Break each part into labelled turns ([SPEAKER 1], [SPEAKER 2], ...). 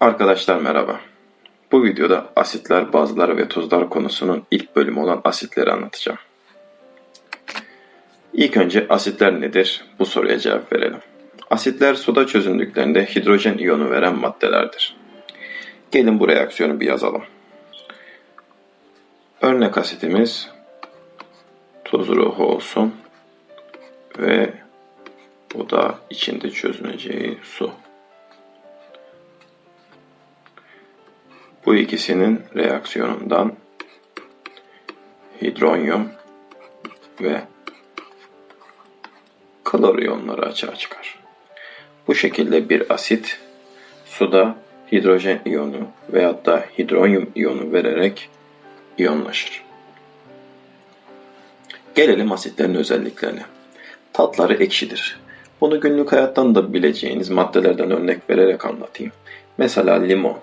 [SPEAKER 1] Arkadaşlar merhaba. Bu videoda asitler, bazlar ve tuzlar konusunun ilk bölümü olan asitleri anlatacağım. İlk önce asitler nedir? Bu soruya cevap verelim. Asitler suda çözündüklerinde hidrojen iyonu veren maddelerdir. Gelin bu reaksiyonu bir yazalım. Örnek asitimiz tuz ruhu olsun ve bu da içinde çözüneceği su. Bu ikisinin reaksiyonundan hidronyum ve klor iyonları açığa çıkar. Bu şekilde bir asit suda hidrojen iyonu veyahut da hidronyum iyonu vererek iyonlaşır. Gelelim asitlerin özelliklerine. Tatları ekşidir. Bunu günlük hayattan da bileceğiniz maddelerden örnek vererek anlatayım. Mesela limon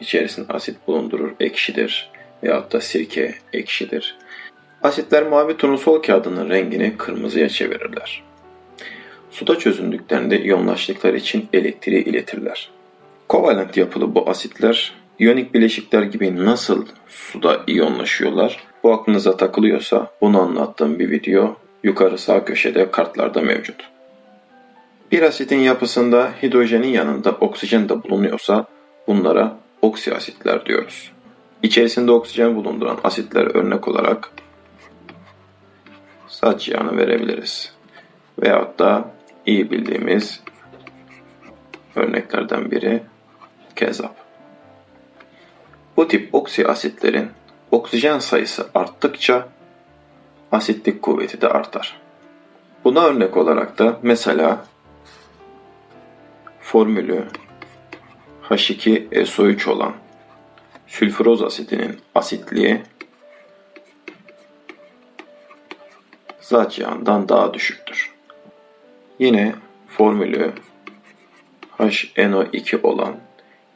[SPEAKER 1] içerisinde asit bulundurur, ekşidir veyahut da sirke ekşidir. Asitler mavi turnusol kağıdının rengini kırmızıya çevirirler. Suda çözündüklerinde iyonlaştıkları için elektriği iletirler. Kovalent yapılı bu asitler iyonik bileşikler gibi nasıl suda iyonlaşıyorlar? Bu aklınıza takılıyorsa bunu anlattığım bir video yukarı sağ köşede kartlarda mevcut. Bir asitin yapısında hidrojenin yanında oksijen de bulunuyorsa bunlara oksiasitler diyoruz. İçerisinde oksijen bulunduran asitler örnek olarak saç yağını verebiliriz. Veyahut da iyi bildiğimiz örneklerden biri kezap. Bu tip oksi asitlerin oksijen sayısı arttıkça asitlik kuvveti de artar. Buna örnek olarak da mesela formülü H2SO3 olan sülfüroz asitinin asitliği zat yağından daha düşüktür. Yine formülü HNO2 olan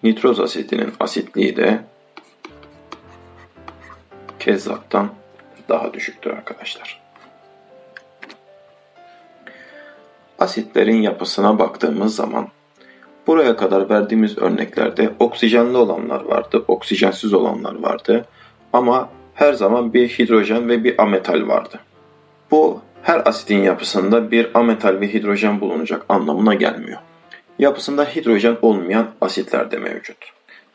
[SPEAKER 1] nitroz asitinin asitliği de kezzaptan daha düşüktür arkadaşlar. Asitlerin yapısına baktığımız zaman buraya kadar verdiğimiz örneklerde oksijenli olanlar vardı, oksijensiz olanlar vardı ama her zaman bir hidrojen ve bir ametal vardı. Bu her asitin yapısında bir ametal ve hidrojen bulunacak anlamına gelmiyor. Yapısında hidrojen olmayan asitler de mevcut.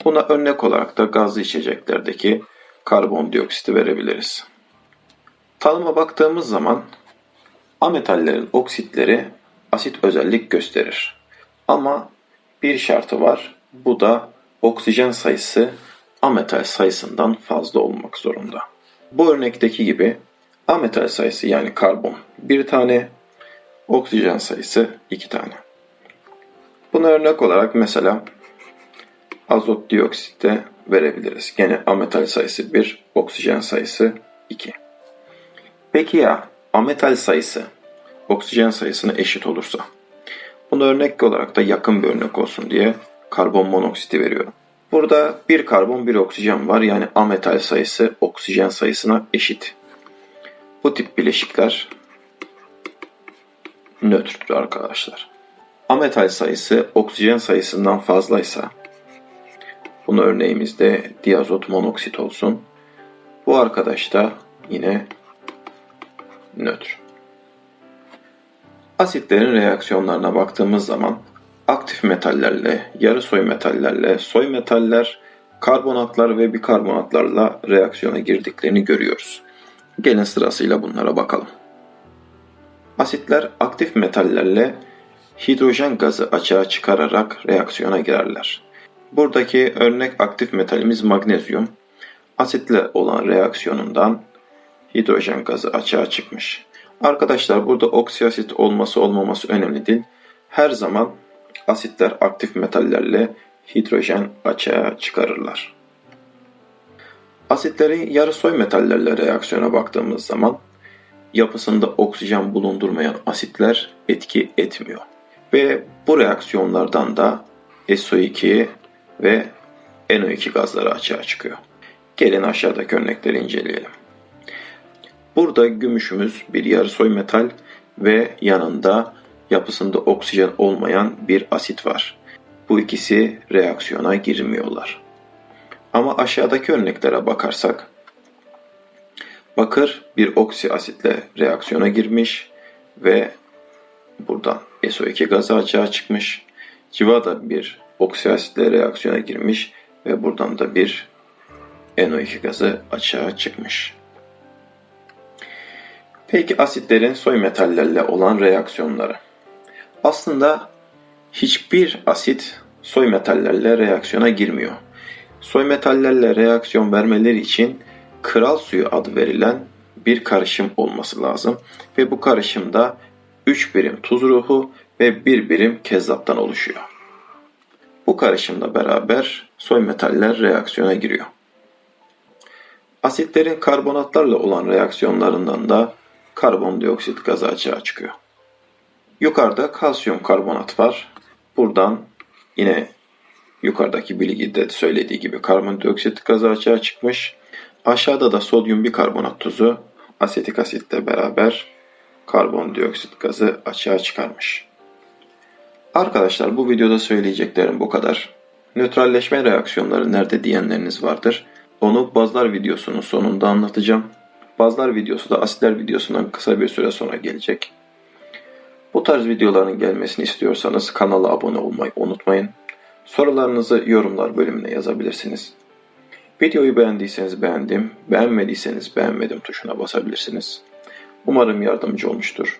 [SPEAKER 1] Buna örnek olarak da gazlı içeceklerdeki karbondioksiti verebiliriz. Tanıma baktığımız zaman ametallerin oksitleri asit özellik gösterir. Ama bir şartı var. Bu da oksijen sayısı ametal sayısından fazla olmak zorunda. Bu örnekteki gibi ametal sayısı yani karbon bir tane, oksijen sayısı iki tane. Buna örnek olarak mesela azot dioksite verebiliriz. Gene ametal sayısı 1, oksijen sayısı 2. Peki ya ametal sayısı oksijen sayısına eşit olursa? Bunu örnek olarak da yakın bir örnek olsun diye karbon monoksiti veriyorum. Burada bir karbon bir oksijen var yani ametal sayısı oksijen sayısına eşit. Bu tip bileşikler nötrdür arkadaşlar. Ametal sayısı oksijen sayısından fazlaysa bunu örneğimizde diazot monoksit olsun. Bu arkadaş da yine nötr. Asitlerin reaksiyonlarına baktığımız zaman aktif metallerle, yarı soy metallerle, soy metaller, karbonatlar ve bikarbonatlarla reaksiyona girdiklerini görüyoruz. Gelin sırasıyla bunlara bakalım. Asitler aktif metallerle hidrojen gazı açığa çıkararak reaksiyona girerler. Buradaki örnek aktif metalimiz magnezyum. Asitle olan reaksiyonundan hidrojen gazı açığa çıkmış. Arkadaşlar burada oksiasit olması olmaması önemli değil. Her zaman asitler aktif metallerle hidrojen açığa çıkarırlar. Asitlerin yarı soy metallerle reaksiyona baktığımız zaman yapısında oksijen bulundurmayan asitler etki etmiyor. Ve bu reaksiyonlardan da SO2 ve NO2 gazları açığa çıkıyor. Gelin aşağıdaki örnekleri inceleyelim. Burada gümüşümüz bir yarı soy metal ve yanında yapısında oksijen olmayan bir asit var. bu ikisi reaksiyona girmiyorlar. Ama aşağıdaki örneklere bakarsak bakır bir oksi asitle reaksiyona girmiş ve buradan SO2 gazı açığa çıkmış. Civa da bir oksi asitle reaksiyona girmiş ve buradan da bir NO2 gazı açığa çıkmış. Peki asitlerin soy metallerle olan reaksiyonları. Aslında hiçbir asit soy metallerle reaksiyona girmiyor. Soy metallerle reaksiyon vermeleri için kral suyu adı verilen bir karışım olması lazım ve bu karışımda 3 birim tuz ruhu ve 1 birim kezzaptan oluşuyor. Bu karışımla beraber soy metaller reaksiyona giriyor. Asitlerin karbonatlarla olan reaksiyonlarından da karbondioksit gazı açığa çıkıyor. Yukarıda kalsiyum karbonat var. Buradan yine yukarıdaki bilgide söylediği gibi karbondioksit gazı açığa çıkmış. Aşağıda da sodyum bikarbonat tuzu asetik asitle beraber karbondioksit gazı açığa çıkarmış. Arkadaşlar bu videoda söyleyeceklerim bu kadar. Nötralleşme reaksiyonları nerede diyenleriniz vardır. Onu bazlar videosunun sonunda anlatacağım. Bazlar videosu da asitler videosundan kısa bir süre sonra gelecek. Bu tarz videoların gelmesini istiyorsanız kanala abone olmayı unutmayın. Sorularınızı yorumlar bölümüne yazabilirsiniz. Videoyu beğendiyseniz beğendim, beğenmediyseniz beğenmedim tuşuna basabilirsiniz. Umarım yardımcı olmuştur.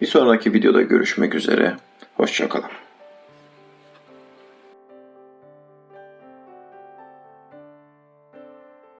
[SPEAKER 1] Bir sonraki videoda görüşmek üzere. Hoşçakalın.